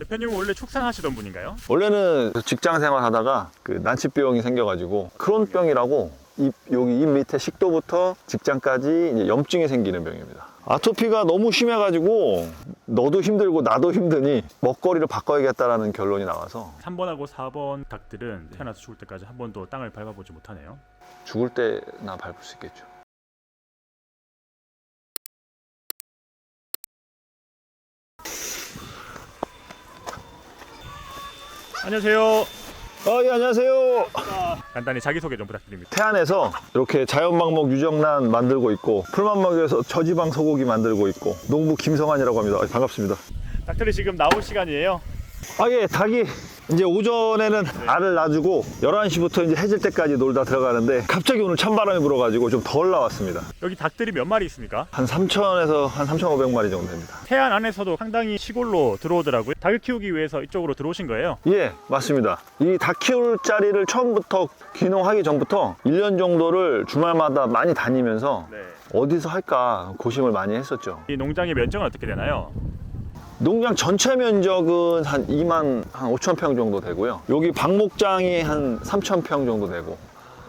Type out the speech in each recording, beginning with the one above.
대표님은 원래 축산하시던 분인가요? 원래는 직장 생활 하다가 그 난치병이 생겨가지고 크론병이라고 입, 여기 입 밑에 식도부터 직장까지 이제 염증이 생기는 병입니다. 아토피가 너무 심해가지고 너도 힘들고 나도 힘드니 먹거리를 바꿔야겠다라는 결론이 나와서 3번하고 4번 닭들은 태어나서 죽을 때까지 한 번도 땅을 밟아보지 못하네요. 죽을 때나 밟을 수 있겠죠. 안녕하세요. 아, 예, 안녕하세요. 간단히 자기소개 좀 부탁드립니다. 태안에서 이렇게 자연방목 유정란 만들고 있고 풀만목에서 저지방 소고기 만들고 있고 농부 김성환이라고 합니다. 아, 반갑습니다. 닭들이 지금 나올 시간이에요. 아, 예, 닭이 이제 오전에는 알을 놔주고 11시부터 이제 해질 때까지 놀다 들어가는데 갑자기 오늘 찬바람이 불어가지고 좀 덜 나왔습니다. 여기 닭들이 몇 마리 있습니까? 한 3,000에서 한 3,500마리 정도 됩니다. 태안 안에서도 상당히 시골로 들어오더라고요. 닭을 키우기 위해서 이쪽으로 들어오신 거예요. 예, 맞습니다. 이 닭 키울 자리를 처음부터 귀농하기 전부터 1년 정도를 주말마다 많이 다니면서 네. 어디서 할까 고심을 많이 했었죠. 이 농장의 면적은 어떻게 되나요? 농장 전체 면적은 한 2만 한 5천 평 정도 되고요. 여기 방목장이 한 3천 평 정도 되고,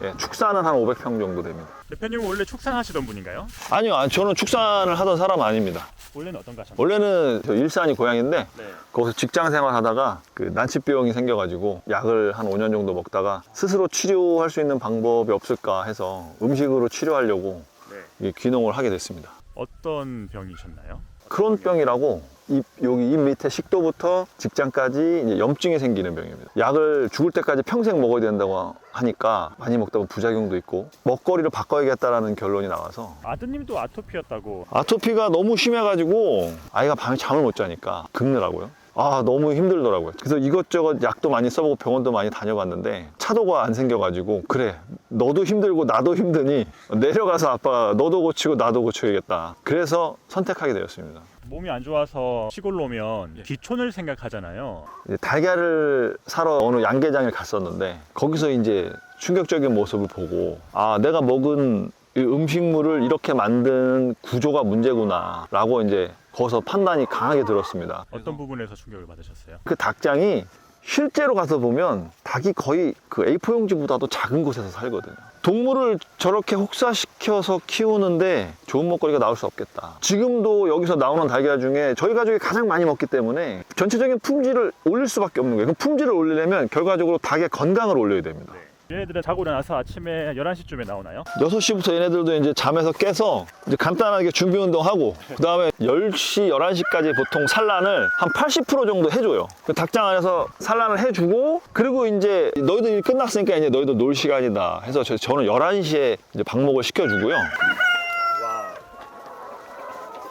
예, 축사는 한 500평 정도 됩니다. 대표님은 원래 축산하시던 분인가요? 아니요, 아니, 저는 축산을 하던 사람 아닙니다. 원래는 어떤 가셨나요? 원래는 저 일산이 고향인데 네. 거기서 직장 생활 하다가 그 난치병이 생겨가지고 약을 한 5년 정도 먹다가 스스로 치료할 수 있는 방법이 없을까 해서 음식으로 치료하려고 네. 이 귀농을 하게 됐습니다. 어떤 병이셨나요? 크론병이라고 입 여기 입 밑에 식도부터 직장까지 염증이 생기는 병입니다. 약을 죽을 때까지 평생 먹어야 된다고 하니까 많이 먹다 보면 부작용도 있고 먹거리를 바꿔야겠다라는 결론이 나와서 아드님도 아토피였다고. 아토피가 너무 심해가지고 아이가 밤에 잠을 못 자니까 긁느라고요. 아 너무 힘들더라고요. 그래서 이것저것 약도 많이 써보고 병원도 많이 다녀봤는데 차도가 안 생겨가지고 그래 너도 힘들고 나도 힘드니 내려가서 아빠 너도 고치고 나도 고쳐야겠다. 그래서 선택하게 되었습니다. 몸이 안 좋아서 시골로 오면 귀촌을 생각하잖아요. 이제 달걀을 사러 어느 양계장에 갔었는데 거기서 이제 충격적인 모습을 보고 아 내가 먹은 이 음식물을 이렇게 만든 구조가 문제구나 라고 이제 거기서 판단이 강하게 들었습니다 어떤 부분에서 충격을 받으셨어요? 그 닭장이 실제로 가서 보면 닭이 거의 그 A4 용지보다도 작은 곳에서 살거든요. 동물을 저렇게 혹사시켜서 키우는데 좋은 먹거리가 나올 수 없겠다. 지금도 여기서 나오는 달걀 중에 저희 가족이 가장 많이 먹기 때문에 전체적인 품질을 올릴 수밖에 없는 거예요. 그 품질을 올리려면 결과적으로 닭의 건강을 올려야 됩니다. 얘네들은 자고 일어나서 아침에 11시쯤에 나오나요? 6시부터 얘네들도 이제 잠에서 깨서 이제 간단하게 준비 운동하고 그 다음에 10시, 11시까지 보통 산란을 한 80% 정도 해줘요. 그 닭장 안에서 산란을 해주고 그리고 이제 너희들 일 끝났으니까 이제 너희들 놀 시간이다 해서 저, 저는 11시에 이제 방목을 시켜주고요.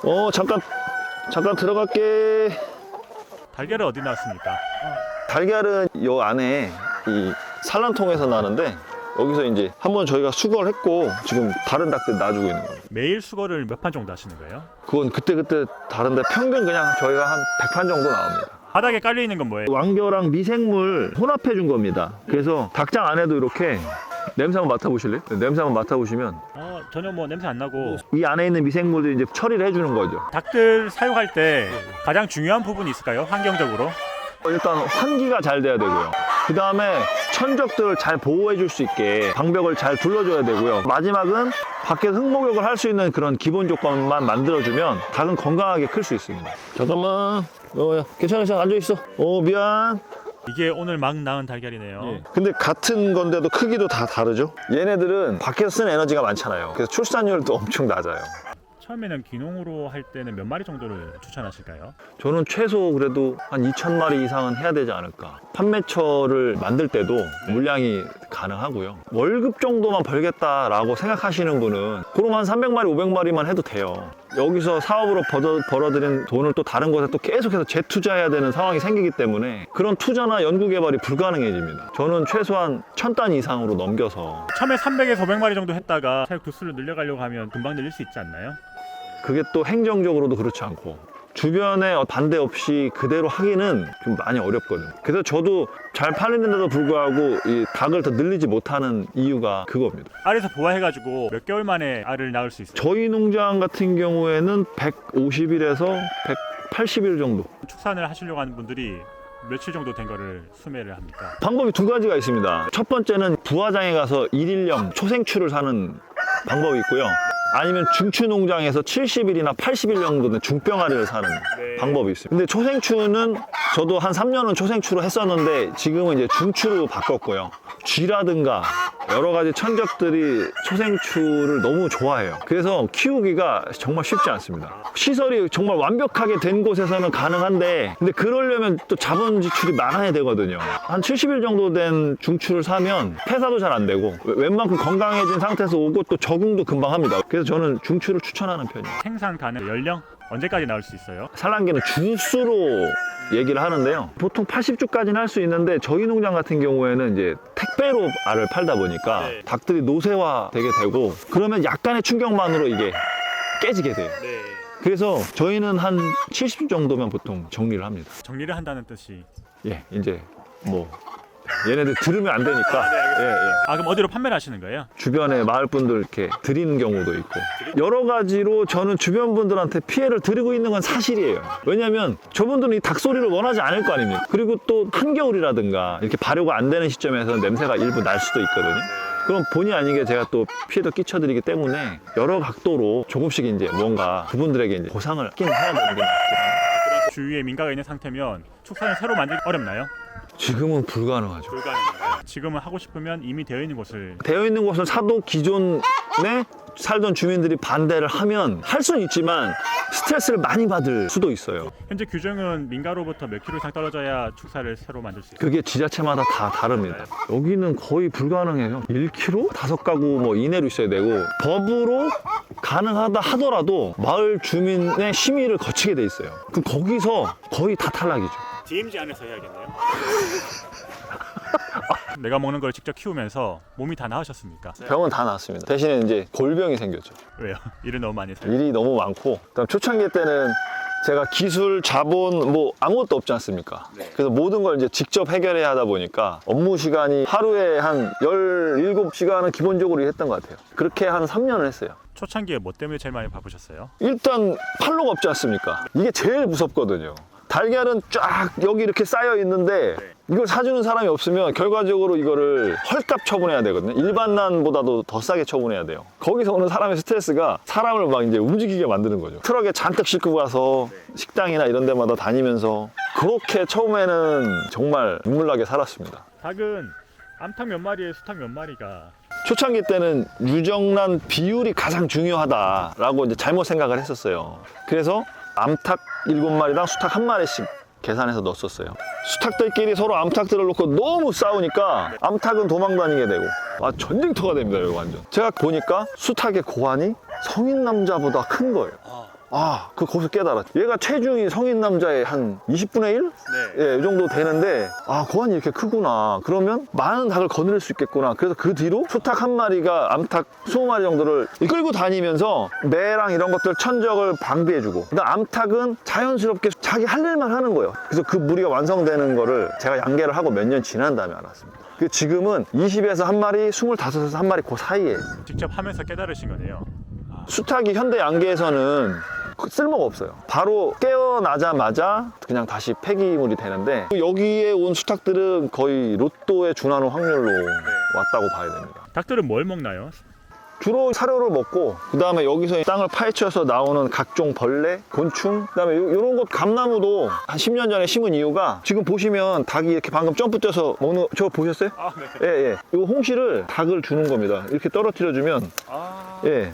어, 잠깐, 잠깐 들어갈게. 달걀은 어디 나왔습니까? 달걀은 요 안에 이 산란통에서 나는데 여기서 이제 한번 저희가 수거를 했고 지금 다른 닭들 놔주고 있는 거예요. 매일 수거를 몇 판 정도 하시는 거예요? 그건 그때그때 다른데 평균 그냥 저희가 한 100판 정도 나옵니다. 바닥에 깔려 있는 건 뭐예요? 왕겨랑 미생물 혼합해 준 겁니다. 그래서 닭장 안에도 이렇게 냄새 한번 맡아보실래요? 네, 냄새 한번 맡아보시면 어, 전혀 뭐 냄새 안 나고 이 안에 있는 미생물들 이제 처리를 해주는 거죠. 닭들 사육할 때 가장 중요한 부분이 있을까요? 환경적으로? 일단 환기가 잘 돼야 되고요. 그 다음에 천적들을 잘 보호해 줄 수 있게 방벽을 잘 둘러줘야 되고요. 마지막은 밖에서 흙목욕을 할 수 있는 그런 기본 조건만 만들어주면 닭은 건강하게 클 수 있습니다. 잠깐만. 어, 야, 괜찮아, 괜찮아. 앉아있어. 어, 미안. 이게 오늘 막 나은 달걀이네요. 예. 근데 같은 건데도 크기도 다 다르죠? 얘네들은 밖에서 쓰는 에너지가 많잖아요. 그래서 출산율도 엄청 낮아요. 처음에는 기농으로 할 때는 몇 마리 정도를 추천하실까요? 저는 최소 그래도 한 2,000마리 이상은 해야 되지 않을까. 판매처를 만들 때도 물량이 가능하고요. 월급 정도만 벌겠다라고 생각하시는 분은 그럼 한 300마리, 500마리만 해도 돼요. 여기서 사업으로 벌어, 벌어들인 돈을 또 다른 곳에 또 계속해서 재투자해야 되는 상황이 생기기 때문에 그런 투자나 연구개발이 불가능해집니다. 저는 최소한 1000단 이상으로 넘겨서 처음에 300에서 500마리 정도 했다가 사육 두수를 늘려가려고 하면 금방 늘릴 수 있지 않나요? 그게 또 행정적으로도 그렇지 않고 주변에 반대 없이 그대로 하기는 좀 많이 어렵거든요. 그래서 저도 잘 팔리는데도 불구하고 이 닭을 더 늘리지 못하는 이유가 그겁니다. 알에서 부화해가지고 몇 개월 만에 알을 낳을 수 있어요? 저희 농장 같은 경우에는 150일에서 80일 정도. 축산을 하시려고 하는 분들이 며칠 정도 된 거를 수매를 합니까? 방법이 두 가지가 있습니다. 첫 번째는 부화장에 가서 일일령 초생추를 사는 방법이 있고요. 아니면 중추 농장에서 70일이나 80일 정도 된 중병아리를 사는 네. 방법이 있어요. 근데 초생추는 저도 한 3년은 초생추로 했었는데 지금은 이제 중추로 바꿨고요. 쥐라든가 여러 가지 천적들이 초생추를 너무 좋아해요. 그래서 키우기가 정말 쉽지 않습니다. 시설이 정말 완벽하게 된 곳에서는 가능한데 근데 그러려면 또 자본 지출이 많아야 되거든요. 한 70일 정도 된 중추를 사면 폐사도 잘 안 되고 웬만큼 건강해진 상태에서 오고 또 적응도 금방 합니다. 그래서 저는 중추를 추천하는 편이에요. 생산 가능 연령 언제까지 나올 수 있어요? 산란기는 주수로 얘기를 하는데요. 보통 80주까지는 할 수 있는데 저희 농장 같은 경우에는 이제 택배로 알을 팔다 보니까 네. 닭들이 노쇠화 되게 되고 그러면 약간의 충격만으로 이게 깨지게 돼요. 네. 그래서 저희는 한 70주 정도면 보통 정리를 합니다. 정리를 한다는 뜻이. 예, 이제 뭐 얘네들 들으면 안 되니까 예, 예. 아 그럼 어디로 판매를 하시는 거예요? 주변에 마을 분들 이렇게 드리는 경우도 있고 여러 가지로 저는 주변 분들한테 피해를 드리고 있는 건 사실이에요. 왜냐하면 저분들은 이 닭소리를 원하지 않을 거 아닙니까? 그리고 또 한겨울이라든가 이렇게 발효가 안 되는 시점에서 냄새가 일부 날 수도 있거든요. 그럼 본의 아니게 제가 또 피해도 끼쳐드리기 때문에 여러 각도로 조금씩 이제 뭔가 그분들에게 이제 보상을 하긴 해야 되는 게 합니다. 주위에 민가가 있는 상태면 축산을 새로 만들기 어렵나요? 지금은 불가능하죠. 불가능해요. 지금은 하고 싶으면 이미 되어 있는 곳을 되어 있는 곳을 사도 기존에 살던 주민들이 반대를 하면 할 수는 있지만 스트레스를 많이 받을 수도 있어요. 현재 규정은 민가로부터 몇 킬로 이상 떨어져야 축사를 새로 만들 수 있어요. 그게 지자체마다 다 다릅니다. 여기는 거의 불가능해요. 1km? 다섯 가구 뭐 이내로 있어야 되고 법으로 가능하다 하더라도 마을 주민의 심의를 거치게 돼 있어요. 그럼 거기서 거의 다 탈락이죠. DMZ 안에서 해야겠네요. 내가 먹는 걸 직접 키우면서 몸이 다 나으셨습니까? 병은 다 나았습니다. 대신에 이제 골병이 생겼죠. 왜요? 일을 너무 많이 해서요. 일이 너무 많고 그다음 초창기 때는 제가 기술, 자본 뭐 아무것도 없지 않습니까? 그래서 모든 걸 이제 직접 해결해야 하다 보니까 업무 시간이 하루에 한 17시간은 기본적으로 했던 것 같아요. 그렇게 한 3년을 했어요. 초창기에 뭐 때문에 제일 많이 바쁘셨어요? 일단 팔로가 없지 않습니까? 이게 제일 무섭거든요. 달걀은 쫙 여기 이렇게 쌓여 있는데 이걸 사주는 사람이 없으면 결과적으로 이거를 헐값 처분해야 되거든요. 일반 난보다도 더 싸게 처분해야 돼요. 거기서 오는 사람의 스트레스가 사람을 막 이제 움직이게 만드는 거죠. 트럭에 잔뜩 싣고 가서 식당이나 이런 데마다 다니면서 그렇게 처음에는 정말 눈물나게 살았습니다. 닭은 암탉 몇 마리에 수탉 몇 마리가 초창기 때는 유정란 비율이 가장 중요하다라고 이제 잘못 생각을 했었어요. 그래서 암탉 7마리랑 수탉 한 마리씩 계산해서 넣었었어요. 수탉들끼리 서로 암탉들을 놓고 너무 싸우니까 암탉은 도망 다니게 되고 아 전쟁터가 됩니다, 이거 완전. 제가 보니까 수탉의 고환이 성인 남자보다 큰 거예요. 아, 그 거기서 깨달았죠. 얘가 체중이 성인 남자의 한 20분의 1? 네. 예, 이 정도 되는데 아 고환이 이렇게 크구나 그러면 많은 닭을 거느릴 수 있겠구나 그래서 그 뒤로 수탉 한 마리가 암탉 20마리 정도를 끌고 다니면서 매랑 이런 것들 천적을 방비해주고 그다음 암탉은 자연스럽게 자기 할 일만 하는 거예요 그래서 그 무리가 완성되는 거를 제가 양계를 하고 몇 년 지난 다음에 알았습니다 그 지금은 20에서 한 마리 25에서 한 마리 그 사이에 직접 하면서 깨달으신 거네요. 수탉이 현대 양계에서는 그 쓸모가 없어요. 바로 깨어나자마자 그냥 다시 폐기물이 되는데 여기에 온 수탉들은 거의 로또에 준하는 확률로 왔다고 봐야 됩니다. 닭들은 뭘 먹나요? 주로 사료를 먹고 그 다음에 여기서 땅을 파헤쳐서 나오는 각종 벌레, 곤충 그 다음에 이런 것 감나무도 한 10년 전에 심은 이유가 지금 보시면 닭이 이렇게 방금 점프 뛰어서 먹는 거 저거 보셨어요? 아, 네. 예, 예. 이 홍시를 닭을 주는 겁니다. 이렇게 떨어뜨려 주면 아, 예.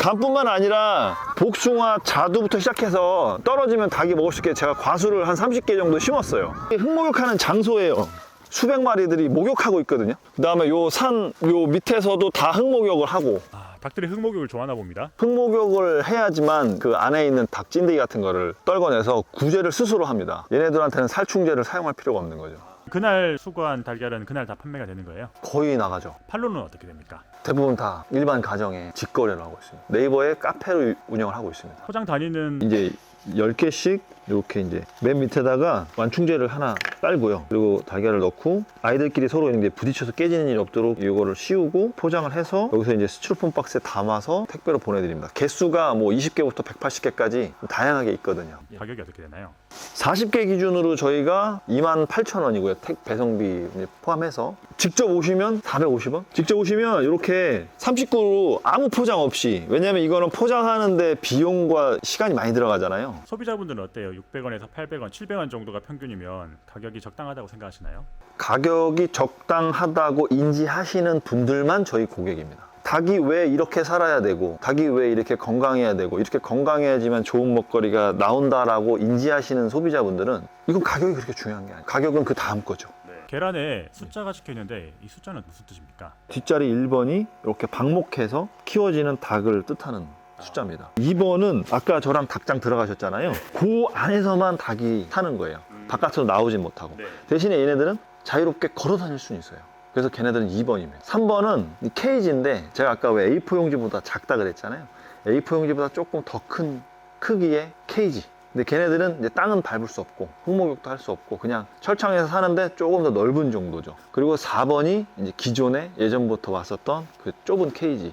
감뿐만 아니라 복숭아, 자두부터 시작해서 떨어지면 닭이 먹을 수 있게 제가 과수를 한 30개 정도 심었어요. 흙목욕하는 장소예요. 수백 마리들이 목욕하고 있거든요. 그 다음에 요 산, 요 밑에서도 다 흙목욕을 하고, 아, 닭들이 흙목욕을 좋아하나 봅니다. 흙목욕을 해야지만 그 안에 있는 닭찐데기 같은 거를 떨궈내서 구제를 스스로 합니다. 얘네들한테는 살충제를 사용할 필요가 없는 거죠. 그날 수거한 달걀은 그날 다 판매가 되는 거예요. 거의 나가죠. 판로는 어떻게 됩니까? 대부분 다 일반 가정에 직거래를 하고 있습니다. 네이버에 카페로 운영을 하고 있습니다. 포장 다니는 이제 10개씩 이렇게 이제 맨 밑에다가 완충제를 하나 깔고요. 그리고 달걀을 넣고 아이들끼리 서로 이제 부딪혀서 깨지는 일이 없도록 이거를 씌우고 포장을 해서 여기서 이제 스티로폼 박스에 담아서 택배로 보내드립니다. 개수가 뭐 20개부터 180개까지 다양하게 있거든요. 가격이 어떻게 되나요? 40개 기준으로 저희가 28,000원이고요. 택 배송비 포함해서. 직접 오시면 450원? 직접 오시면 이렇게 39로 아무 포장 없이 왜냐면 이거는 포장하는데 비용과 시간이 많이 들어가잖아요. 소비자분들은 어때요? 600원에서 800원, 700원 정도가 평균이면 가격이 적당하다고 생각하시나요? 가격이 적당하다고 인지하시는 분들만 저희 고객입니다. 닭이 왜 이렇게 살아야 되고, 닭이 왜 이렇게 건강해야 되고, 이렇게 건강해야지만 좋은 먹거리가 나온다라고 인지하시는 소비자분들은 이건 가격이 그렇게 중요한 게 아니에요. 가격은 그 다음 거죠. 계란에 숫자가 적혀 있는데 이 숫자는 무슨 뜻입니까? 뒷자리 1번이 이렇게 방목해서 키워지는 닭을 뜻하는 숫자입니다. 2번은 아까 저랑 닭장 들어가셨잖아요. 그 안에서만 닭이 사는 거예요. 바깥으로 나오진 못하고. 네. 대신에 얘네들은 자유롭게 걸어 다닐 수는 있어요. 그래서 걔네들은 2번이면. 3번은 이 케이지인데 제가 아까 왜 A4 용지보다 작다 그랬잖아요. A4 용지보다 조금 더 큰 크기의 케이지. 근데 걔네들은 이제 땅은 밟을 수 없고 흙목욕도 할 수 없고 그냥 철창에서 사는데 조금 더 넓은 정도죠. 그리고 4번이 이제 기존에 예전부터 왔었던 그 좁은 케이지.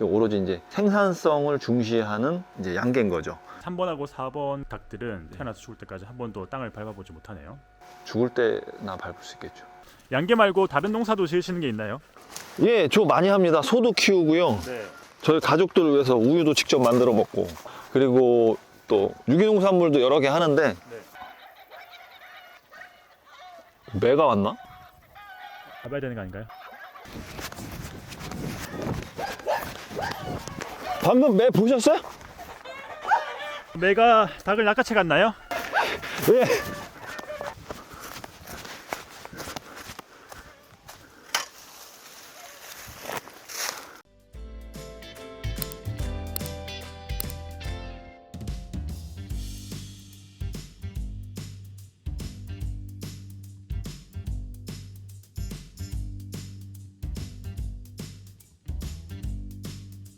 오로지 이제 생산성을 중시하는 이제 양계인 거죠. 3번하고 4번 닭들은 태어나서 죽을 때까지 한 번도 땅을 밟아보지 못하네요. 죽을 때나 밟을 수 있겠죠. 양계 말고 다른 농사도 지으시는 게 있나요? 예, 저 많이 합니다. 소도 키우고요. 네. 저희 가족들을 위해서 우유도 직접 만들어 먹고 그리고 또 유기농산물도 여러 개 하는데 매가 왔나? 잡아야 되는 거 아닌가요? 방금 매 보셨어요? 매가 닭을 낚아채 갔나요? 예,